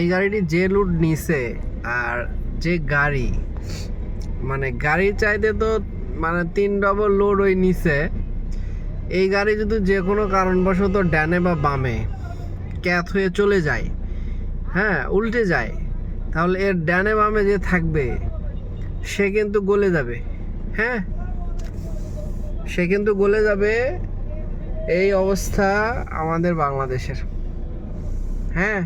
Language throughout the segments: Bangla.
এই গাড়িটি যে লুট নিছে আর যে গাড়ি মানে গাড়ির চাইতে তো মানে তিন ডবল লোড ওই নিছে। এই গাড়ি যদি যে কোনো কারণবশত ড্যানে বা বামে ক্যাথ হয়ে চলে যায় হ্যাঁ উল্টে যায়, তাহলে এর ডানে বামে যে থাকবে, সে কিন্তু গলে যাবে হ্যাঁ? সে কিন্তু গলে যাবে এই অবস্থা আমাদের বাংলাদেশের হ্যাঁ?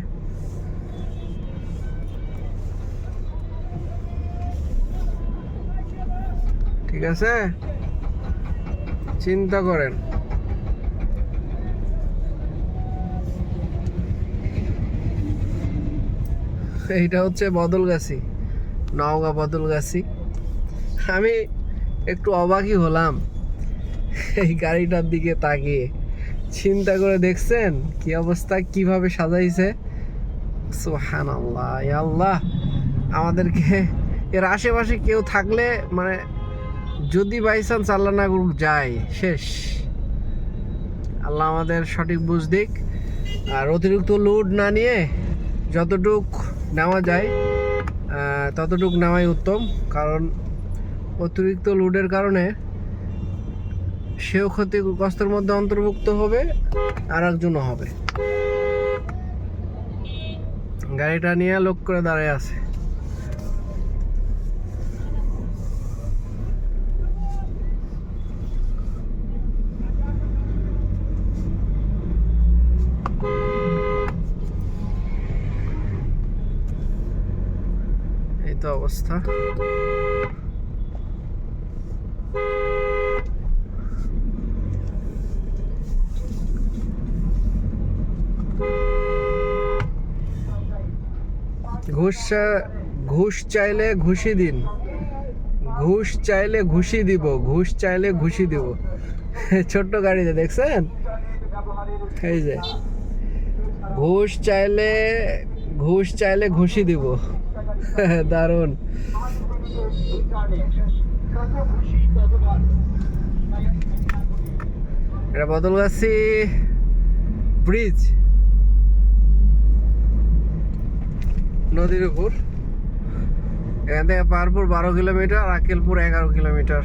ঠিক আছে? চিন্তা করেন। এইটা হচ্ছে বদলগাছি, নওগাঁ বদলগাছি। আমি একটু অবাকই হলাম, এই গাড়িটার দিকে তাকিয়ে। চিন্তা করে দেখছেন কি অবস্থা, কীভাবে সাজাইছে? সুহান আল্লাহ আল্লাহ। আমাদেরকে, এর আশেপাশে কেউ থাকলে মানে যদি বাই চান্স আল্লাহ না করুক যায় শেষ। আল্লাহ আমাদের সঠিক বুঝ দিক। আর অতিরিক্ত লোড না নিয়ে যতটুক নেওয়া যায় ততটুক নেওয়াই উত্তম। কারণ অতিরিক্ত লোডের কারণে সেও ক্ষতিগ্রস্তের মধ্যে অন্তর্ভুক্ত হবে আর একজনও হবে। গাড়িটা নিয়ে লোক করে দাঁড়ায় আছে। এই তো অবস্থা। ঘুষ ঘুষ চাইলে ঘুষি দিন। ঘুষ চাইলে ঘুষি দিব, ঘুষ চাইলে ঘুষি দিব। ছোট্ট গাড়িতে দেখছেন? এই যে। ঘুষ চাইলে ঘুষ চাইলে ঘুষি দিব। দারুণ। এটা বদলগাছি ব্রিজ। নদীর উপর। এখান থেকে পাহাড়পুর বারো কিলোমিটার আকেলপুর এগারো কিলোমিটার।